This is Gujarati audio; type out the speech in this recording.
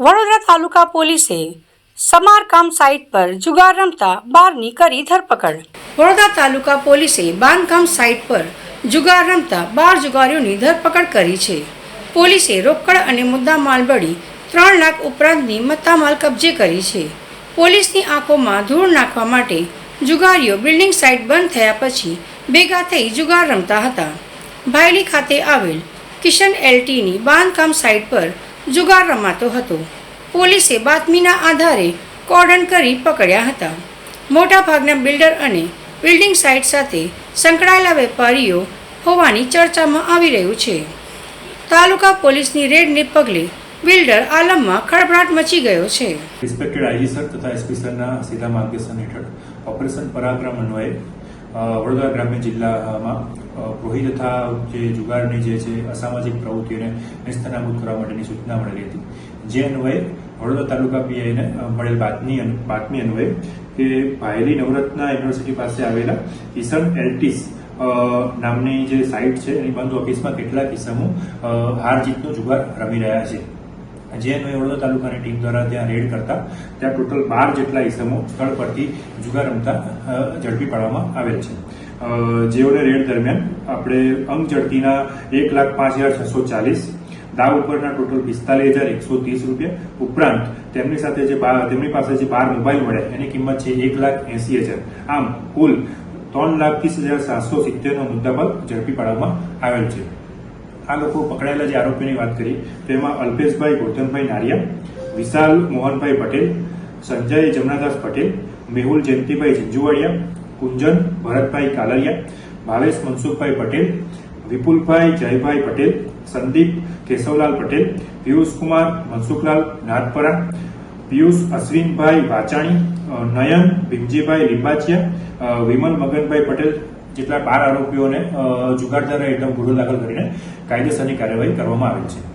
વડોદરા તાલુકા પોલીસે સમારકામ સાઇટ પર જુગાર રમતા બારની કરી ધરપકડ. વડોદરા તાલુકા પોલીસે બાંધકામ સાઇટ પર જુગાર રમતા બાર જુગારીઓની ધરપકડ કરી છે. પોલીસે રોકડ અને મુદ્દા માલ બળી ત્રણ લાખ ઉપરાંતની મત્તામાલ કબજે કરી છે. પોલીસની આંખોમાં ધૂળ નાખવા માટે જુગારીઓ બિલ્ડિંગ સાઇટ બંધ થયા પછી ભેગા થઈ જુગાર રમતા હતા. ભાયલી ખાતે આવેલ કિશન એલટીની બાંધકામ સાઇટ પર જુગાર રમાતો હતો. પોલીસે બાતમીના આધારે કોર્ડન કરી પકડ્યા હતા. મોટાભાગના બિલ્ડર અને બિલ્ડિંગ સાઇટ સાથે સંકળાયેલા વેપારીઓ હોવાની ચર્ચામાં આવી રહ્યું છે. તાલુકા પોલીસની રેડને પગલે બિલ્ડર આલમમાં ખળભળાટ મચી ગયો છે. રિસ્પેક્ટેડ આઈજી સર તથા એસપી સરના સીધા માર્ગદર્શન હેઠળ ઓપરેશન પરાક્રમ અન્વયે વડોદરા ગ્રામ્ય જિલ્લામાં પ્રોહી તથા જે જુગારની જે છે, અસામાજિક પ્રવૃત્તિઓને નિસ્તનાબૂદ કરવા માટેની સૂચના મળેલી હતી. જે અન્વયે વડોદરા તાલુકા પીઆઈને મળેલ બાતમી બાતમી અન્વયે કે ભાયલી નવરત્ના યુનિવર્સિટી પાસે આવેલા કિશન એલ્ટીસ નામની જે સાઇટ છે, એની બંધ ઓફિસમાં કેટલાક કિસ્સામો હાર જીતનો જુગાર રમી રહ્યા છે. જે અમે વડોદરા તાલુકાની ટીમ દ્વારા ત્યાં રેડ કરતા, ત્યાં ટોટલ બાર જેટલા ઇસમો સ્થળ પરથી જુગાર રમતા ઝડપી પાડવામાં આવેલ છે. જેઓને રેડ દરમિયાન આપણે અંગ ઝડપીના એક લાખ પાંચ હજાર છસો ચાલીસ, દાવ ઉપરના ટોટલ પિસ્તાલીસ હજાર એકસો ત્રીસ રૂપિયા ઉપરાંત તેમની સાથે જે બાર તેમની પાસે જે બાર મોબાઈલ મળ્યા એની કિંમત છે એક લાખ એસી હજાર. આમ કુલ ત્રણ લાખ ત્રીસ હજાર સાતસો સિત્તેરનો મુદ્દામાલ ઝડપી પાડવામાં આવેલ છે. આ લોકો પકડાયેલા જે આરોપીની વાત કરી તો એમાં અલ્પેશભાઈ ગૌતમભાઈ નારિયા, વિશાલ મોહનભાઈ પટેલ, સંજય જમનાદાસ પટેલ, મેહુલ જયંતિભાઈ ઝીંઝુવાડિયા, કુંજન ભરતભાઈ કાલરિયા, ભાવેશ મનસુખભાઈ પટેલ, વિપુલભાઈ જયભાઈ પટેલ, સંદીપ કેશવલાલ પટેલ પિયુષકુમાર મનસુખલાલ નાથપરા પિયુષ અશ્વિનભાઈ વાચાણી નયન ભીમજીભાઈ લીંબાચિયા વિમલ મગનભાઈ પટેલ જેટલા બાર આરોપીઓને જુગારદાર એકદમ ગુનો દાખલ કરીને કાયદેસરની કાર્યવાહી કરવામાં આવેલ છે.